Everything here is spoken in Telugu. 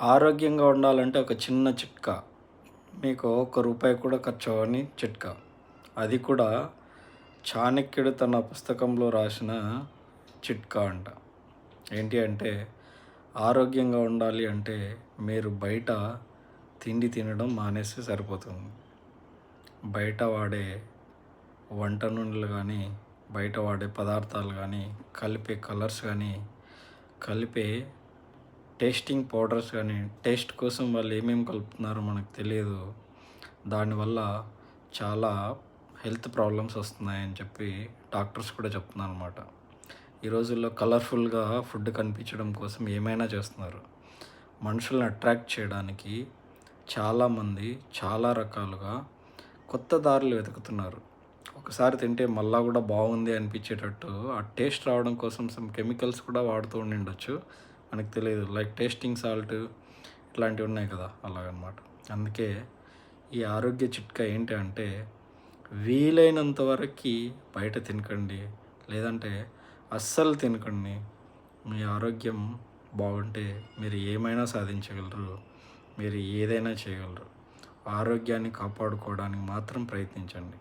ఆరోగ్యంగా ఉండాలంటే ఒక చిన్న చిట్కా. మీకు ఒక్క రూపాయి కూడా ఖర్చు అవ్వని చిట్కా. అది కూడా చాణక్యుడు తన పుస్తకంలో రాసిన చిట్కా అంట. ఏంటి అంటే ఆరోగ్యంగా ఉండాలి అంటే మీరు బయట తిండి తినడం మానేస్తే సరిపోతుంది. బయట వాడే వంట నూనెలు కానీ బయట వాడే పదార్థాలు కానీ కలిపే కలర్స్ కానీ కలిపే టేస్టింగ్ పౌడర్స్ కానీ టేస్ట్ కోసం వాళ్ళు ఏమేమి కలుపుతున్నారో మనకు తెలియదు. దానివల్ల చాలా హెల్త్ ప్రాబ్లమ్స్ వస్తున్నాయని చెప్పి డాక్టర్స్ కూడా చెప్తున్నారు అనమాట ఈ రోజుల్లో కలర్ఫుల్గా ఫుడ్ కనిపించడం కోసం ఏమైనా చేస్తున్నారు? మనుషుల్ని అట్రాక్ట్ చేయడానికి చాలామంది చాలా రకాలుగా కొత్త దారులు వెతుకుతున్నారు. ఒకసారి తింటే మళ్ళా కూడా బాగుంది అనిపించేటట్టు ఆ టేస్ట్ రావడం కోసం సమ్ కెమికల్స్ కూడా వాడుతూ ఉండిండొచ్చు మనకు తెలియదు లైక్ టేస్టింగ్ సాల్ట్ ఇట్లాంటివి ఉన్నాయి కదా అలాగనమాట. అందుకే ఈ ఆరోగ్య చిట్కా ఏంటి అంటే వీలైనంత వరకు బయట తినకండి లేదంటే అస్సలు తినకండి. మీ ఆరోగ్యం బాగుంటే మీరు ఏమైనా సాధించగలరు మీరు ఏదైనా చేయగలరు. ఆరోగ్యాన్ని కాపాడుకోవడానికి మాత్రం ప్రయత్నించండి.